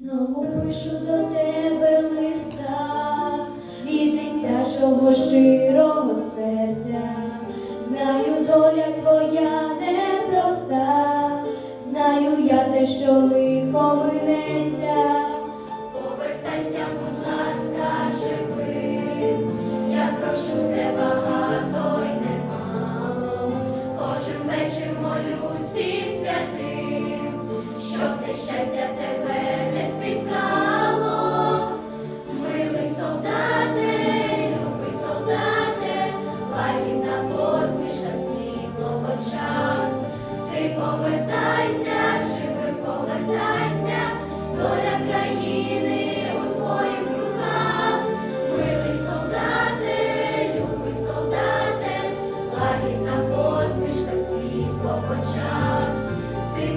Знову пишу до тебе листа від дитячого щирого серця, знаю, доля твоя непроста, знаю я те, що лихо минеться.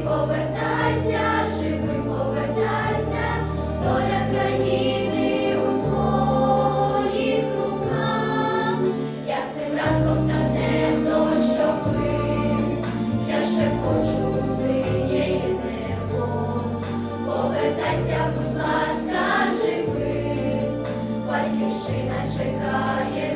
повертайся, живим повертайся, доля країни у твоїх руках, ясним ранком та днем дощовим, я ще хочу синє небо, повертайся, будь ласка, живим, батьківщина чекає.